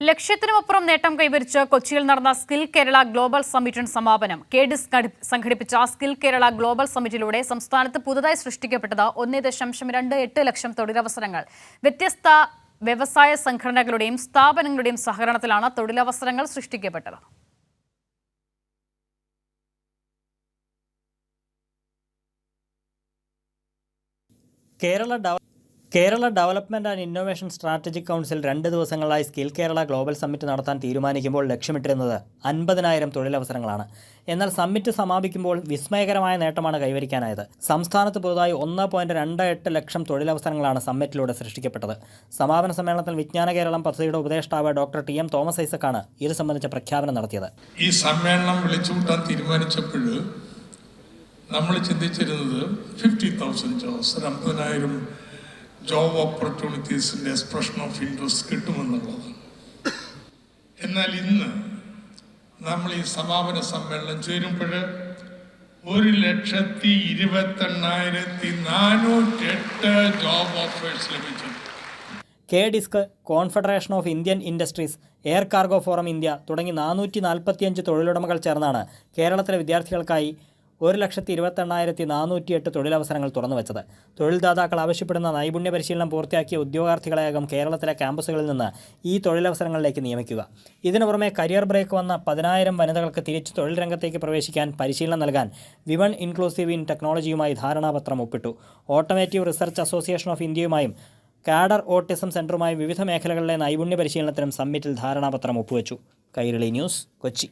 ലക്ഷ്യത്തിനുമപ്പുറം നേട്ടം കൈവരിച്ച് കൊച്ചിയിൽ നടന്ന സ്കിൽ കേരള ഗ്ലോബൽ സമ്മിറ്റിന് സമാപനം. കെ ഡിസ് സംഘടിപ്പിച്ച സ്കിൽ കേരള ഗ്ലോബൽ സമ്മിറ്റിലൂടെ സംസ്ഥാനത്ത് പുതുതായി സൃഷ്ടിക്കപ്പെട്ടത് ഒന്നേ ദശാംശം രണ്ട് എട്ട് ലക്ഷം തൊഴിലവസരങ്ങൾ. വ്യത്യസ്ത വ്യവസായ സംഘടനകളുടെയും സ്ഥാപനങ്ങളുടെയും സഹകരണത്തിലാണ് തൊഴിലവസരങ്ങൾ സൃഷ്ടിക്കപ്പെട്ടത്. Kerala Kerala development and innovation strategic council രണ്ട് ദിവസങ്ങളായി സ്കിൽ കേരള ഗ്ലോബൽ സമ്മിറ്റ് നടത്താൻ തീരുമാനിക്കുമ്പോൾ ലക്ഷ്യമിട്ടിരുന്നത് അൻപതിനായിരം തൊഴിലവസരങ്ങളാണ്. എന്നാൽ സമ്മിറ്റ് സമാപിക്കുമ്പോൾ വിസ്മയകരമായ നേട്ടമാണ് കൈവരിക്കാനായത്. സംസ്ഥാനത്ത് പുതുതായി ഒന്ന് പോയിന്റ് രണ്ട് എട്ട് ലക്ഷം തൊഴിലവസരങ്ങളാണ് സമ്മിറ്റിലൂടെ സൃഷ്ടിക്കപ്പെട്ടത്. സമാപന സമ്മേളനത്തിൽ വിജ്ഞാന കേരളം പദ്ധതിയുടെ ഉപദേഷ്ടാവ് ഡോക്ടർ ടി എം തോമസ് ഐസക്കാണ് ഇത് സംബന്ധിച്ച പ്രഖ്യാപനം നടത്തിയത്. ഈ സമ്മേളനം വിളിച്ചുകൂട്ടാൻ തീരുമാനിച്ചപ്പോൾ നമ്മൾ ചിന്തിച്ചിരുന്നത് ഫിഫ്റ്റി തൗസൻഡ് ജോബ്സ് അമ്പതിനായിരം ജോബ് ഓപ്പർച്യൂണിറ്റീസിന്റെ എക്സ്പ്രഷൻ ഓഫ് ഇൻട്രസ്റ്റ് കിട്ടുമെന്നുള്ളതാണ്. എന്നാൽ ഇന്ന് നമ്മൾ ഈ സമാപന സമ്മേളനം ചേരുമ്പോൾ ഒരു ലക്ഷത്തി ഇരുപത്തെണ്ണായിരത്തി നാനൂറ്റെട്ട് ജോബ് ഓഫേഴ്സ് ലഭിച്ചു K disc confederation of Indian industries air cargo forum India തുടങ്ങി നാനൂറ്റി നാൽപ്പത്തിയഞ്ച് തൊഴിലുടമകൾ ചേർന്നാണ് കേരളത്തിലെ വിദ്യാർത്ഥികൾക്കായി ഒരു ലക്ഷത്തി ഇരുപത്തെണ്ണായിരത്തി നാനൂറ്റിയെട്ട് തൊഴിലവസരങ്ങൾ തുറന്നു വെച്ചത് തൊഴിൽദാതാക്കൾ ആവശ്യപ്പെടുന്ന നൈപുണ്യ പരിശീലനം പൂർത്തിയാക്കിയ ഉദ്യോഗാർത്ഥികളെയാകും കേരളത്തിലെ ക്യാമ്പസുകളിൽ നിന്ന് ഈ തൊഴിലവസരങ്ങളിലേക്ക് നിയമിക്കുക. ഇതിനു പുറമെ കരിയർ ബ്രേക്ക് വന്ന പതിനായിരം വനിതകൾക്ക് തിരിച്ചു തൊഴിൽ രംഗത്തേക്ക് പ്രവേശിക്കാൻ പരിശീലനം നൽകാൻ വിമൺ ഇൻക്ലൂസീവ് ഇൻ ടെക്നോളജിയുമായി ധാരണാപത്രം ഒപ്പിട്ടു. ഓട്ടോമേറ്റീവ് റിസർച്ച് അസോസിയേഷൻ ഓഫ് ഇന്ത്യയുമായും കാഡർ ഓട്ടിസം സെന്ററുമായി വിവിധ മേഖലകളിലെ നൈപുണ്യ പരിശീലനത്തിനും സമ്മിറ്റിൽ ധാരണാപത്രം ഒപ്പുവെച്ചു. കൈരളി ന്യൂസ് കൊച്ചി.